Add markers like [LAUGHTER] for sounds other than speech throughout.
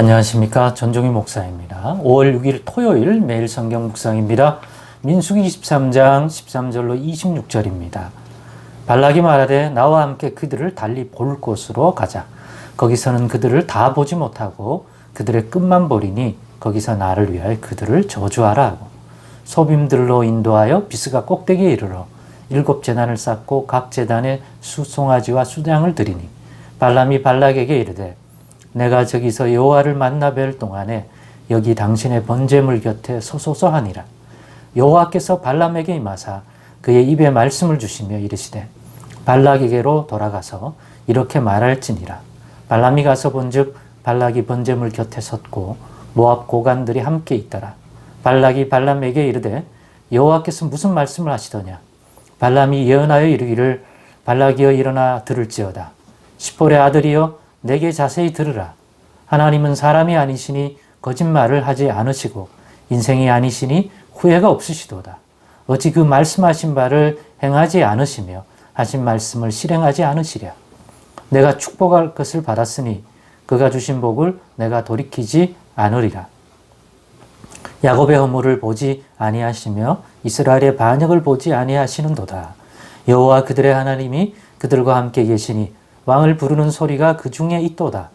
안녕하십니까. 전종희 목사입니다. 5월 6일 토요일 매일 성경 묵상입니다. 민수기 23장 13절로 26절입니다. 발락이 말하되 나와 함께 그들을 달리 볼 곳으로 가자. 거기서는 그들을 다 보지 못하고 그들의 끝만 보리니 거기서 나를 위하여 그들을 저주하라 하고 소빔들로 인도하여 비스가 꼭대기에 이르러 일곱 재단을 쌓고 각 재단에 수송아지와 수장을 드리니 발람이 발락에게 이르되 내가 저기서 여호와를 만나 뵐 동안에 여기 당신의 번제물 곁에 서소서 하니라. 여호와께서 발람에게 임하사 그의 입에 말씀을 주시며 이르시되 발락에게로 돌아가서 이렇게 말할지니라. 발람이 가서 본즉 발락이 번제물 곁에 섰고 모압 고관들이 함께 있더라. 발락이 발람에게 이르되 여호와께서 무슨 말씀을 하시더냐? 발람이 예언하여 이르기를 발락이여 일어나 들을지어다. 시폴의 아들이여 내게 자세히 들으라. 하나님은 사람이 아니시니 거짓말을 하지 않으시고 인생이 아니시니 후회가 없으시도다. 어찌 그 말씀하신 바를 행하지 않으시며 하신 말씀을 실행하지 않으시랴. 내가 축복할 것을 받았으니 그가 주신 복을 내가 돌이키지 않으리라. 야곱의 허물을 보지 아니하시며 이스라엘의 반역을 보지 아니하시는도다. 여호와 그들의 하나님이 그들과 함께 계시니 왕을 부르는 소리가 그 중에 있도다.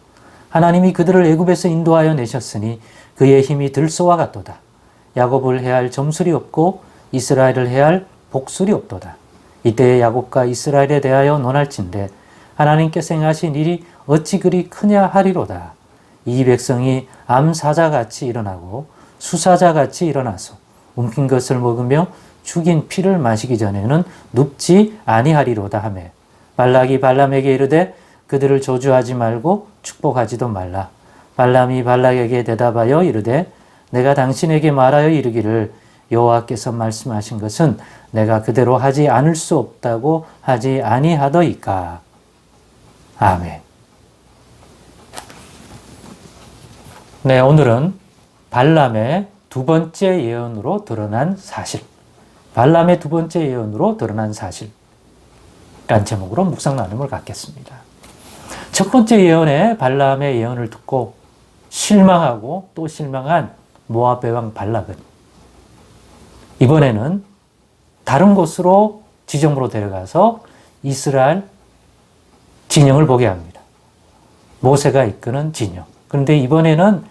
하나님이 그들을 애굽에서 인도하여 내셨으니 그의 힘이 들소와 같도다. 야곱을 해할 점술이 없고 이스라엘을 해할 복술이 없도다. 이때 야곱과 이스라엘에 대하여 논할진대 하나님께서 행하신 일이 어찌 그리 크냐 하리로다. 이 백성이 암사자같이 일어나고 수사자같이 일어나서 움킨 것을 먹으며 죽인 피를 마시기 전에는 눕지 아니하리로다 하매 발락이 발람에게 이르되 그들을 저주하지 말고 축복하지도 말라. 발람이 발락에게 대답하여 이르되 내가 당신에게 말하여 이르기를 여호와께서 말씀하신 것은 내가 그대로 하지 않을 수 없다고 하지 아니하더이까. 아멘. 네, 오늘은 발람의 두 번째 예언으로 드러난 사실. 발람의 두 번째 예언으로 드러난 사실. 란 제목으로 묵상 나눔을 갖겠습니다. 첫 번째 예언에 발람의 예언을 듣고 실망하고 또 실망한 모압의 왕 발락은 이번에는 다른 곳으로 지정으로 데려가서 이스라엘 진영을 보게 합니다. 모세가 이끄는 진영. 그런데 이번에는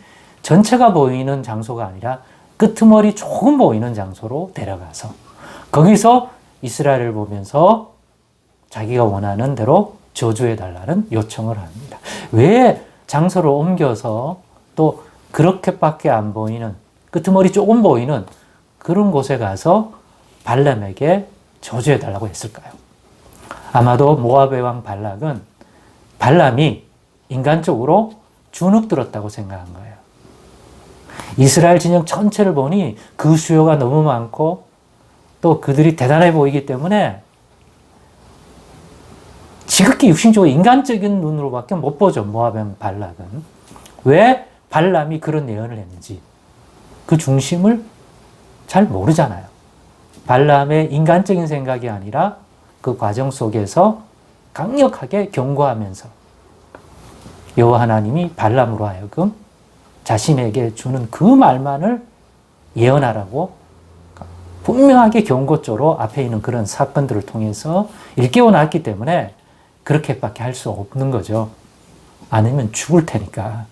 전체가 보이는 장소가 아니라 끄트머리 조금 보이는 장소로 데려가서 거기서 이스라엘을 보면서 자기가 원하는 대로 저주해 달라는 요청을 합니다. 왜 장소를 옮겨서 또 그렇게밖에 안 보이는 끄트머리 조금 보이는 그런 곳에 가서 발람에게 저주해 달라고 했을까요? 아마도 모압의 왕 발락은 발람이 인간적으로 주눅 들었다고 생각한 거예요. 이스라엘 진영 전체를 보니 그 수요가 너무 많고 또 그들이 대단해 보이기 때문에 지극히 육신적으로 인간적인 눈으로밖에 못 보죠. 모압의 발락은. 왜 발람이 그런 예언을 했는지 그 중심을 잘 모르잖아요. 발람의 인간적인 생각이 아니라 그 과정 속에서 강력하게 경고하면서 여호와 하나님이 발람으로 하여금 자신에게 주는 그 말만을 예언하라고 분명하게 경고조로 앞에 있는 그런 사건들을 통해서 일깨워 놨기 때문에 그렇게밖에 할 수 없는 거죠. 아니면 죽을 테니까.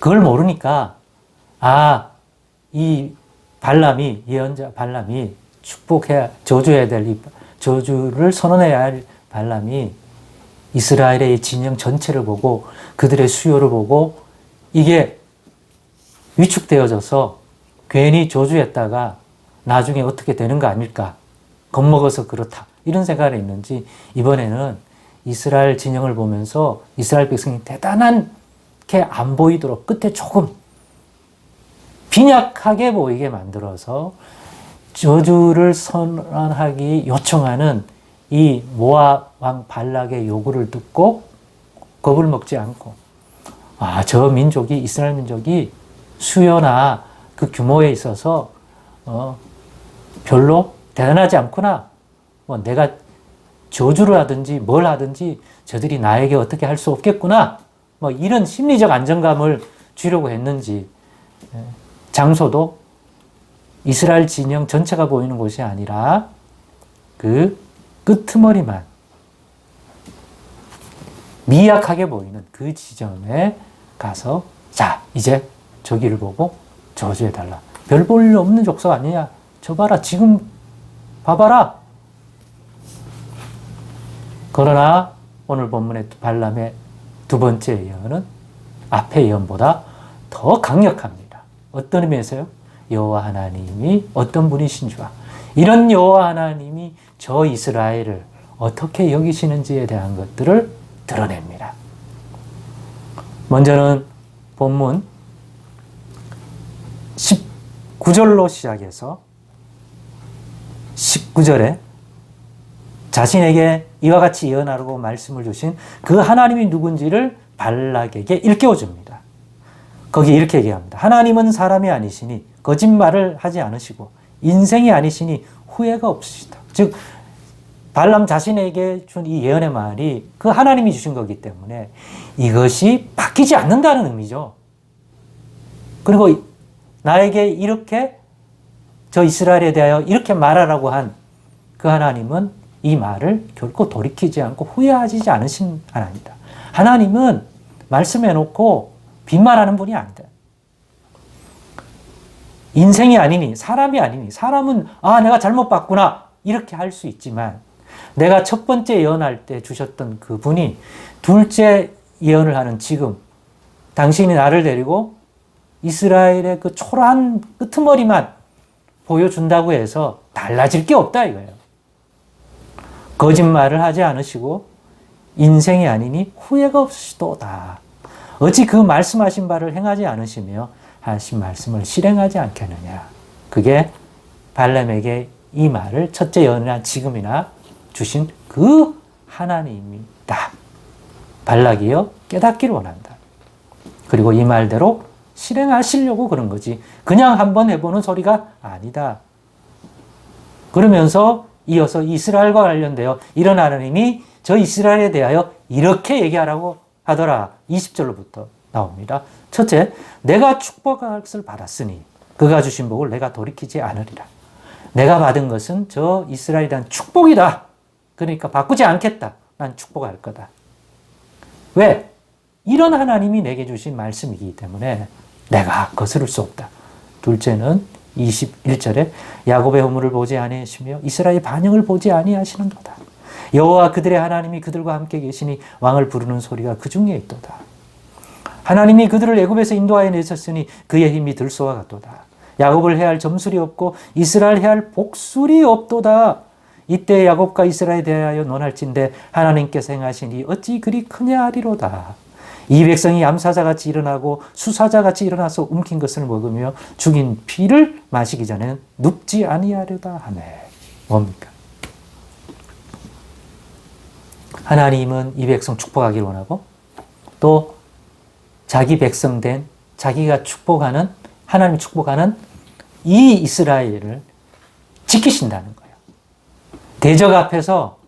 그걸 모르니까, 아, 이 발람이, 예언자 발람이 축복해야, 저주해야 될이 저주를 선언해야 할 발람이 이스라엘의 진영 전체를 보고 그들의 수요를 보고 이게 위축되어져서 괜히 저주했다가 나중에 어떻게 되는 거 아닐까. 겁먹어서 그렇다. 이런 생각을 했는지 이번에는 이스라엘 진영을 보면서 이스라엘 백성이 대단한 게 안 보이도록 끝에 조금 빈약하게 보이게 만들어서 저주를 선언하기 요청하는 이 모압 왕 발락의 요구를 듣고 겁을 먹지 않고 아, 저 민족이 이스라엘 민족이 수요나 그 규모에 있어서 어, 별로 대단하지 않구나. 뭐 내가 저주를 하든지 뭘 하든지 저들이 나에게 어떻게 할 수 없겠구나. 뭐 이런 심리적 안정감을 주려고 했는지 예, 장소도 이스라엘 진영 전체가 보이는 곳이 아니라 그 끄트머리만 미약하게 보이는 그 지점에 가서 자 이제 저기를 보고 저주해달라. 별 볼일 없는 족속 아니냐? 저 봐라 지금 봐봐라. 그러나 오늘 본문의 발람의 두 번째 예언은 앞의 예언보다 더 강력합니다. 어떤 의미에서요? 여호와 하나님이 어떤 분이신지와 이런 여호와 하나님이 저 이스라엘을 어떻게 여기시는지에 대한 것들을 드러냅니다. 먼저는 본문 19절로 시작해서 19절에 자신에게 이와 같이 예언하라고 말씀을 주신 그 하나님이 누군지를 발락에게 일깨워 줍니다. 거기 이렇게 얘기합니다. 하나님은 사람이 아니시니 거짓말을 하지 않으시고 인생이 아니시니 후회가 없으시다. 즉 발람 자신에게 준 이 예언의 말이 그 하나님이 주신 거기 때문에 이것이 바뀌지 않는다는 의미죠. 그리고 나에게 이렇게 저 이스라엘에 대하여 이렇게 말하라고 한 그 하나님은 이 말을 결코 돌이키지 않고 후회하지 않으신 하나님이다. 하나님은 말씀해 놓고 빈말하는 분이 아니다. 인생이 아니니 사람이 아니니 사람은 아 내가 잘못 봤구나 이렇게 할 수 있지만 내가 첫 번째 예언할 때 주셨던 그 분이 둘째 예언을 하는 지금 당신이 나를 데리고 이스라엘의 그 초라한 끄트머리만 보여준다고 해서 달라질 게 없다 이거예요. 거짓말을 하지 않으시고 인생이 아니니 후회가 없으시도다. 어찌 그 말씀하신 바를 행하지 않으시며 하신 말씀을 실행하지 않겠느냐. 그게 발람에게 이 말을 첫째 예언이나 지금이나 주신 그 하나님이다. 발락이여 깨닫기를 원한다. 그리고 이 말대로 실행하시려고 그런 거지. 그냥 한번 해보는 소리가 아니다. 그러면서 이어서 이스라엘과 관련되어 이런 하나님이 저 이스라엘에 대하여 이렇게 얘기하라고 하더라. 20절로부터 나옵니다. 첫째, 내가 축복할 것을 받았으니 그가 주신 복을 내가 돌이키지 않으리라. 내가 받은 것은 저 이스라엘에 대한 축복이다. 그러니까 바꾸지 않겠다. 난 축복할 거다. 왜? 이런 하나님이 내게 주신 말씀이기 때문에 내가 거스를 수 없다. 둘째는 21절에 야곱의 허물을 보지 아니하시며 이스라엘 반영을 보지 아니하시는도다. 여호와 그들의 하나님이 그들과 함께 계시니 왕을 부르는 소리가 그 중에 있도다. 하나님이 그들을 애굽에서 인도하여 내셨으니 그의 힘이 들소와 같도다. 야곱을 해할 점술이 없고 이스라엘 해할 복술이 없도다. 이때 야곱과 이스라엘에 대하여 논할진대 하나님께서 행하시니 어찌 그리 크냐 하리로다. 이 백성이 암사자같이 일어나고 수사자같이 일어나서 움킨 것을 먹으며 죽인 피를 마시기 전에는 눕지 아니하려다 하네. 뭡니까? 하나님은 이 백성 축복하기를 원하고 또 자기 백성 된 자기가 축복하는 하나님이 축복하는 이 이스라엘을 지키신다는 거예요. 대적 앞에서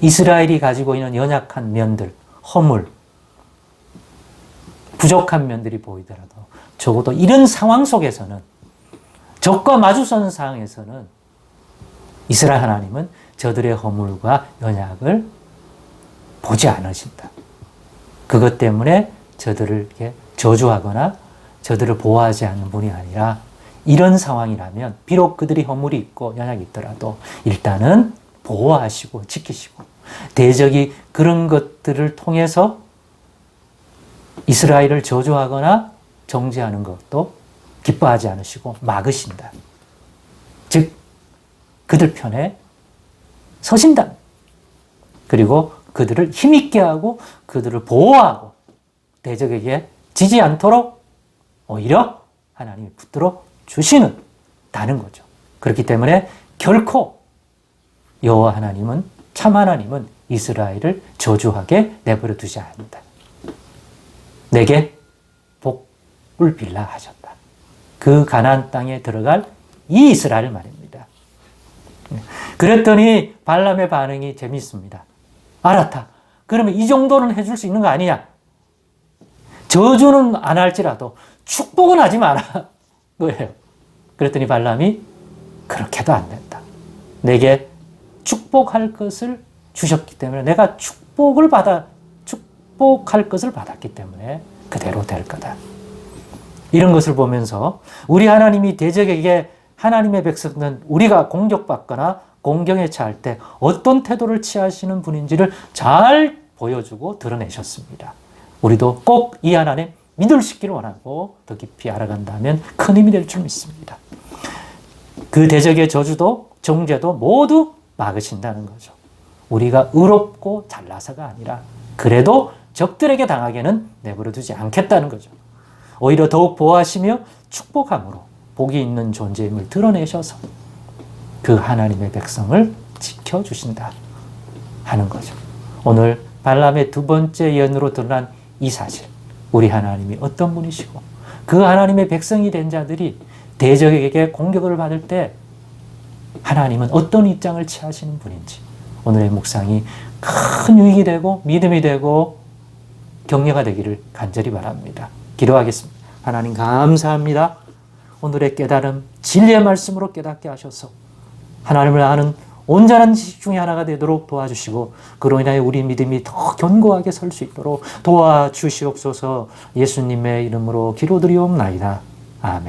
이스라엘이 가지고 있는 연약한 면들, 허물, 부족한 면들이 보이더라도 적어도 이런 상황 속에서는 적과 마주선 상황에서는 이스라엘 하나님은 저들의 허물과 연약을 보지 않으신다. 그것 때문에 저들을 이렇게 저주하거나 저들을 보호하지 않는 분이 아니라 이런 상황이라면 비록 그들이 허물이 있고 연약이 있더라도 일단은 보호하시고 지키시고 대적이 그런 것들을 통해서 이스라엘을 저주하거나 정죄하는 것도 기뻐하지 않으시고 막으신다. 즉 그들 편에 서신다. 그리고 그들을 힘있게 하고 그들을 보호하고 대적에게 지지 않도록 오히려 하나님이 붙들어 주시는 다는 거죠. 그렇기 때문에 결코 여호와 하나님은 참 하나님은 이스라엘을 저주하게 내버려 두지 않는다. 내게 복을 빌라 하셨다. 그 가나안 땅에 들어갈 이 이스라엘 말입니다. 그랬더니 발람의 반응이 재밌습니다. 알았다. 그러면 이 정도는 해줄 수 있는 거 아니냐? 저주는 안 할지라도 축복은 하지 마라. [LAUGHS] 거예요. 그랬더니 발람이 그렇게도 안 된다. 내게 축복할 것을 주셨기 때문에 내가 축복을 받아 축복할 것을 받았기 때문에 그대로 될 거다. 이런 것을 보면서 우리 하나님이 대적에게 하나님의 백성은 우리가 공격받거나 공경에 처할 때 어떤 태도를 취하시는 분인지를 잘 보여주고 드러내셨습니다. 우리도 꼭 이 하나님 믿을 수 있기를 원하고 더 깊이 알아간다면 큰 힘이 될 줄 믿습니다. 그 대적의 저주도 정죄도 모두 막으신다는 거죠. 우리가 의롭고 잘나서가 아니라 그래도 적들에게 당하게는 내버려 두지 않겠다는 거죠. 오히려 더욱 보호하시며 축복함으로 복이 있는 존재임을 드러내셔서 그 하나님의 백성을 지켜주신다 하는 거죠. 오늘 발람의 두 번째 예언으로 드러난 이 사실, 우리 하나님이 어떤 분이시고 그 하나님의 백성이 된 자들이 대적에게 공격을 받을 때 하나님은 어떤 입장을 취하시는 분인지 오늘의 묵상이 큰 유익이 되고 믿음이 되고 격려가 되기를 간절히 바랍니다. 기도하겠습니다. 하나님 감사합니다. 오늘의 깨달음 진리의 말씀으로 깨닫게 하셔서 하나님을 아는 온전한 지식 중에 하나가 되도록 도와주시고 그로 인하여 우리 믿음이 더 견고하게 설 수 있도록 도와주시옵소서 예수님의 이름으로 기도드리옵나이다. 아멘.